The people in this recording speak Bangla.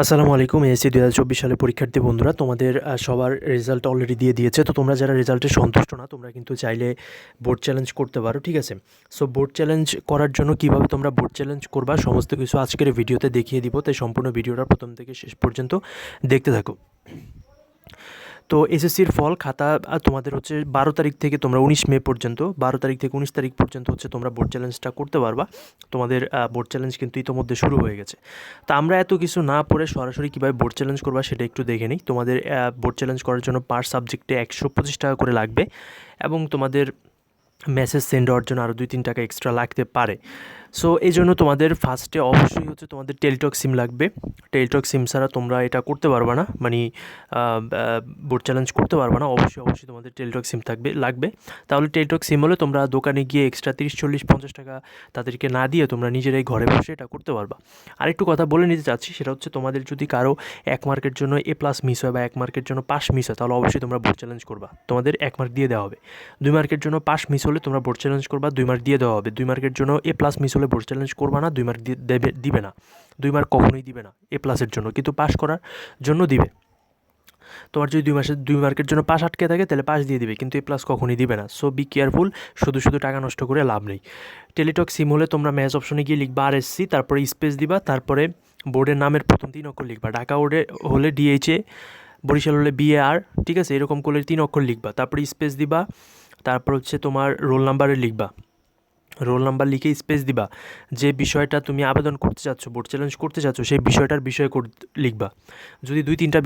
আসসালামু আলাইকুম এসি দু হাজার চব্বিশ সালে পরীক্ষার্থী বন্ধুরা, তোমাদের সবার রেজাল্ট অলরেডি দিয়ে দিয়েছে। তো তোমরা যারা রেজাল্টে সন্তুষ্ট না, তোমরা কিন্তু চাইলে বোর্ড চ্যালেঞ্জ করতে পারো, ঠিক আছে? সো বোর্ড চ্যালেঞ্জ করার জন্য কীভাবে তোমরা বোর্ড চ্যালেঞ্জ করবা, সমস্ত কিছু আজকের ভিডিওতে দেখিয়ে দিব। তাই সম্পূর্ণ ভিডিওটা প্রথম থেকে শেষ পর্যন্ত দেখতে থাকো। তো এসএসসির ফল খাতা তোমাদের হচ্ছে বারো তারিখ থেকে তোমরা উনিশ মে পর্যন্ত, বারো তারিখ থেকে উনিশ তারিখ পর্যন্ত হচ্ছে তোমরা বোর্ড চ্যালেঞ্জটা করতে পারবা। তোমাদের বোর্ড চ্যালেঞ্জ কিন্তু ইতোমধ্যে শুরু হয়ে গেছে। তা আমরা এত কিছু না পড়ে সরাসরি কীভাবে বোর্ড চ্যালেঞ্জ করবা সেটা একটু দেখে নিই। তোমাদের বোর্ড চ্যালেঞ্জ করার জন্য পার সাবজেক্টে একশো পঁচিশ টাকা করে লাগবে এবং তোমাদের মেসেজ সেন্ড হওয়ার জন্য আরও দুই তিন টাকা এক্সট্রা লাগতে পারে। সো এই জন্য তোমাদের ফার্স্টে অবশ্যই হচ্ছে তোমাদের টেলিটক সিম লাগবে। টেলিটক সিম ছাড়া তোমরা এটা করতে পারবে না। মানে বোর্ড চ্যালেঞ্জ করতে পারবে না। অবশ্যই অবশ্যই তোমাদের টেলিটক সিম থাকবে, লাগবে। তাহলে টেলিটক সিম হলে তোমরা দোকানে গিয়ে এক্সট্রা তিরিশ, চল্লিশ, পঞ্চাশ টাকা তাদেরকে না দিয়ে তোমরা নিজেরাই ঘরে বসে এটা করতে পারবা। আরেকটু কথা বলে নিতে চাচ্ছি, সেটা হচ্ছে তোমাদের যদি কারও এক মার্কের জন্য এ প্লাস মিস হয় বা এক মার্কের জন্য পাস মিস হয়, তাহলে অবশ্যই তোমরা বোর্ড চ্যালেঞ্জ করবা। তোমাদের এক মার্ক দিয়ে দেওয়া হবে। দুই মার্কের জন্য পাস মিস হলে তোমরা বোর্ড চ্যালেঞ্জ করবা, দুই মার্ক দিয়ে দেওয়া হবে। দুই মার্কের জন্য এ প্লাস মিস হলে বোর্ড চ্যালেঞ্জ করবে না, দুই মার্ক দেবে, দিবে না। দুই মার্ক কখনোই দিবে না, এ প্লাসের জন্য, কিন্তু পাস করার জন্য দিবে। তোমার যদি দুই মাসের দুই মার্কের জন্য পাস আটকে থাকে, তাহলে পাস দিয়ে দিবে, কিন্তু এ প্লাস কখনই দিবে না। সো বি কেয়ারফুল শুধু শুধু টাকা নষ্ট করে লাভ নেই। টেলিটক সিম হলে তোমরা ম্যাচ অপশনে গিয়ে লিখবা আর এসসি তারপরে স্পেস দিবা, তারপরে বোর্ডের নামের প্রথম তিন অক্ষর লিখবা। ঢাকা বোর্ডে হলে ডিএইচএ বরিশাল হলে বিএআর ঠিক আছে? এরকম করলে তিন অক্ষর লিখবা। তারপরে স্পেস দিবা, তারপর হচ্ছে তোমার রোল নাম্বারে লিখবা। রোল নাম্বার লিখে স্পেস দিবা। যে বিষয়টা তুমি আবেদন করতে চাচ্ছ বোর্ড চ্যালেঞ্জ করতে চাচ্ছ, সেই বিষয়টার বিষয় লিখবা। যদি দুই তিনটা